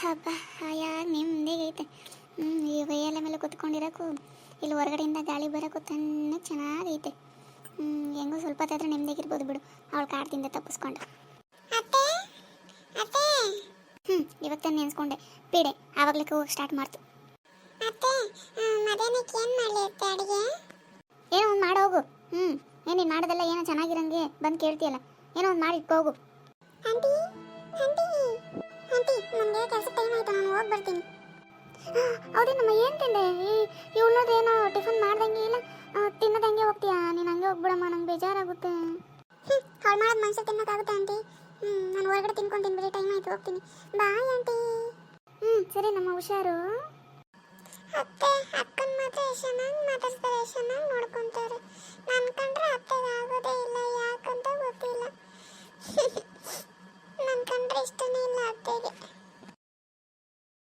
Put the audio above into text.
ಹಬ್ಬ ಯಾ ನಿಮ್ದೇಗೈತೆ ಹ್ಞೂ ಈ ಒಯ್ಯಲ್ಲ ಮೇಲೆ ಕುತ್ಕೊಂಡಿರೋಕು ಇಲ್ಲಿ ಹೊರಗಡೆಯಿಂದ ಗಾಳಿ ಬರೋಕ್ಕೂ ತನ್ನ ಚೆನ್ನಾಗೈತೆ. ಹ್ಞೂ ಹೆಂಗೋ ಸ್ವಲ್ಪ ಹೊತ್ತಾದ್ರೆ ನೆಮ್ಮದಿಗಿರ್ಬೋದು ಬಿಡು. ಅವಳು ಕಾಡ್ತಿಂದ ತಪ್ಪಿಸ್ಕೊಂಡು. ಹ್ಞೂ ಇವಾಗ ತಾನು ನೆನೆಸ್ಕೊಂಡೆ. ಪೀಡೆ ಆವಾಗಲೇ ಹೋಗಿ ಸ್ಟಾರ್ಟ್ ಮಾಡ್ತು. ಏನು ಒಂದು ಮಾಡೋಗು ಹ್ಞೂ ಏನು ಮಾಡೋದಲ್ಲ ಏನೋ ಚೆನ್ನಾಗಿರಂಗೆ ಬಂದು ಕೇಳ್ತೀಯಲ್ಲ. ಏನೋ ಒಂದು ಮಾಡಿ ಇಟ್ಕೋಗು ಆಂಟಿ ಆಂಟಿ ಟೈಮ್ ಆಯ್ತು? ನಾನು ಹೋಗಿ ಬರ್ತೀನಿ. ಹೌದೇನಮ್ಮ ಏನು ತಿಂದೆ? ಈ ಇವಳು ನೋಡ್ರಿ ಏನೋ ಟಿಫನ್ ಮಾಡ್ದಂಗೆ ಇಲ್ಲ. ತಿನ್ನದಂಗೆ ಹೋಗ್ತೀಯಾ? ನೀನು ಹಂಗೆ ಹೋಗ್ಬಿಡಮ್ಮ ನಂಗೆ ಬೇಜಾರಾಗುತ್ತೆ. ಹ್ಞೂ ಹಾಳು ಮಾಡೋದು ಮನುಷ್ಯ ತಿನ್ನೋಕ್ಕಾಗುತ್ತೆ ಆಂಟಿ? ಹ್ಞೂ ನಾನು ಹೊರಗಡೆ ತಿನ್ಕೊಂಡು ತಿನ್ಬಿಡಿ ಟೈಮ್ ಆಯ್ತು ಹೋಗ್ತೀನಿ. Bye aunty. ಹ್ಞೂ ಸರಿ ನಮ್ಮ ಹುಷಾರು. ಅತ್ತೆ.